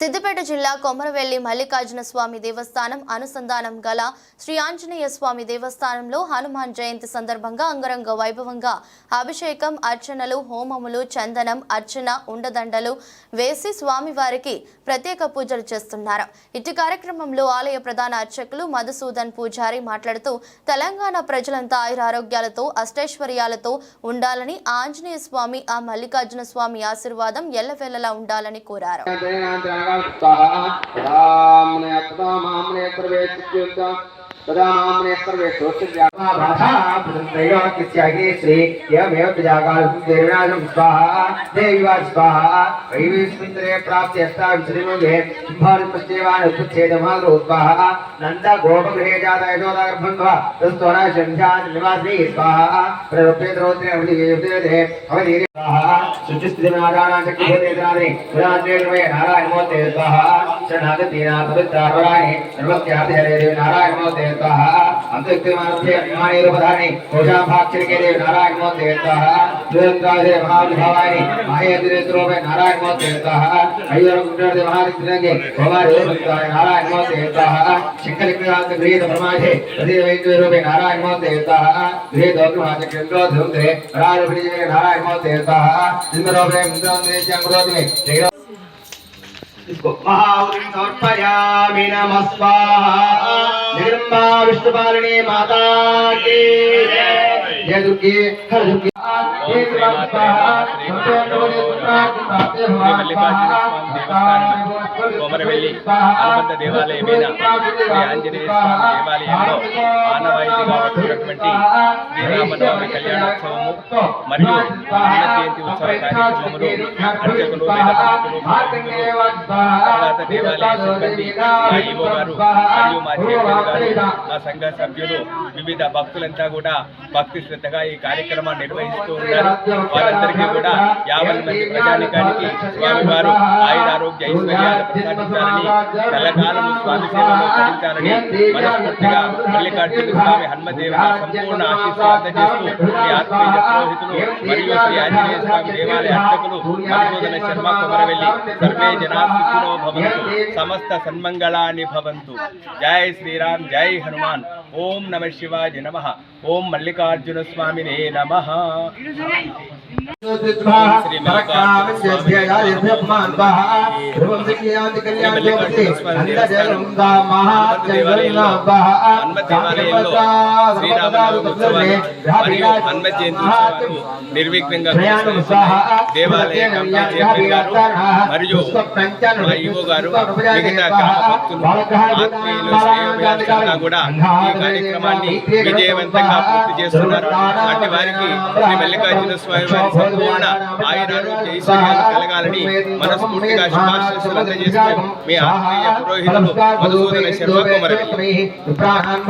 సిద్దిపేట జిల్లా కొమరవెల్లి మల్లికార్జున స్వామి దేవస్థానం అనుసంధానం గల శ్రీ ఆంజనేయ స్వామి దేవస్థానంలో హనుమాన్ జయంతి సందర్భంగా అంగరంగ వైభవంగా అభిషేకం అర్చనలు హోమములు చందనం అర్చన ఉండదండలు వేసి స్వామివారికి ప్రత్యేక పూజలు చేస్తున్నారు. ఇటు కార్యక్రమంలో ఆలయ ప్రధాన అర్చకులు మధుసూదన్ పూజారి మాట్లాడుతూ తెలంగాణ ప్రజలంతా ఆయురారోగ్యాలతో అష్టైశ్వర్యాలతో ఉండాలని ఆంజనేయ స్వామి ఆ మల్లికార్జున స్వామి ఆశీర్వాదం ఎల్లవేళలా ఉండాలని కోరారు. स्वाहा राम ने माम ने प्रवेश तदामने सर्वे सोचव्याभाषाभृतयोगित्यागे श्री यमेव प्रजाकालम् देवनाथम् स्वाहा, देवीवा स्वाहा। वैवीस्मित्रे प्राप्ते अष्टाम् श्रीमुगे भारतप्रत्येवान् उत्पच्छेदमादरो स्वाहा नन्दा गोपगृहे जाता यशोदा गर्भम् स्वाहा तस्त्वरा शङ्ख्यान् निवासी स्वाहा प्ररुप्ते द्रोत्रे अवधियुक्ते अवधीरे स्वाहा। शुचिस्थितिनाराणां शक्तिभूतेतनादि पुरात्रे कृपये नारायणमूर्ते स्वाहा। షణాది దీనాపవిత్రాహరాణి నిర్వత్యాహరే దేవి నారాయణమో దేవతాః అంతఃక్రిమార్థే అభిమాని రూపధారణి కోశాభాక్షరికే దేవి నారాయణమో దేవతాః దురంతాదే మహాభవాని మహేంద్రే రూపే నారాయణమో దేవతాః అయ్యర్ గుండ్రదే కుమారి రూపతాయ నారాయణమో దేవతాః గ్రీత ప్రమాధే హృదయ వైద్య రూపే నారాయణమో దేవతాః గ్రీత దోగ్రమాచ కేంద్రో ధృందే రాజ విజయ ఇంద్రోపే ఇంద్రోందేశ్యం గురోదిమే గుమ్మాహుతిం సమర్పయామి నమః స్వాహా జగదంబా విష్ణుపాలిని మాతాకి. జయ దుర్గే హర దుర్గే. దేవీ స్వాహా సంపేత వదే సుప్రాతి ప్రాప్తే భవా స్వాహా కొమరవెల్లి అనుబంధ దేవాలయమైన శ్రీ ఆంజనేయ స్వామి దేవాలయంలో ఆనవాయితీగా వస్తున్నటువంటి శ్రీరామనవమి కళ్యాణోత్సవము మరియు హనుమ జయంతి ఉత్సవ కార్యక్రమములు అర్చకులు వేద తర్వాత దేవాలయ సిబ్బంది మా ఈవో గారు మరియు మా చైర్మన్ గారు మా సంఘ సభ్యులు వివిధ భక్తులంతా కూడా భక్తి శ్రద్ధగా ఈ కార్యక్రమాన్ని నిర్వహిస్తూ ఉన్నారు. వారందరికీ కూడా యాభై మంది ప్రజానికానికి స్వామివారు ఆయురారోగ్య ఐశ్వర్యాలు ప్రసాదించాలని తెల్లకాలము స్వామి సేవలో భరించాలని మనస్ఫూర్తిగా మల్లికార్జున స్వామి హనుమదేవుల సంపూర్ణ ఆశీస్సులు అందజేస్తూ మీ ఆత్మీయ పురోహితులు మరియు శ్రీ ఆంజనేయ స్వామి దేవాలయ అర్చకులు మధుసూదన శర్మ కొమరవెల్లి సర్వే జనా సుఖినో భవంతు సమస్త సన్మంగళాని భవంతు జై శ్రీరామ్ జై హనుమాన్ ఓం నమ శివాయ నమ ఓం మల్లికార్జున స్వామినే నమ శ్రీ మరియు హనుమ జయంతి ఉత్సవాలు నిర్విఘ్నంగా కొనసాగుతున్నాయి. దేవాలయ కమిటీ చైర్మన్ గారు మరియు మా ఈవో గారు మిగతా గ్రామ భక్తులు ఆత్మీయులు శ్రేయోభిలాషులంతా కూడా ఈ కార్యక్రమాన్ని విజయవంతంగా పూర్తి చేస్తున్నారు. అట్టి వారికి శ్రీ మల్లికార్జున స్వామి వారి సంపూర్ణ ఆయురారోగ్య ఐశ్వర్యాలు కలగాలని మనస్ఫూర్తిగా శుభాశీస్సులు అందజేస్తూ మీ ఆత్మీయ పురోహితులు మధుసూదన శర్మ కుమరవెల్లి ప్రాణాన్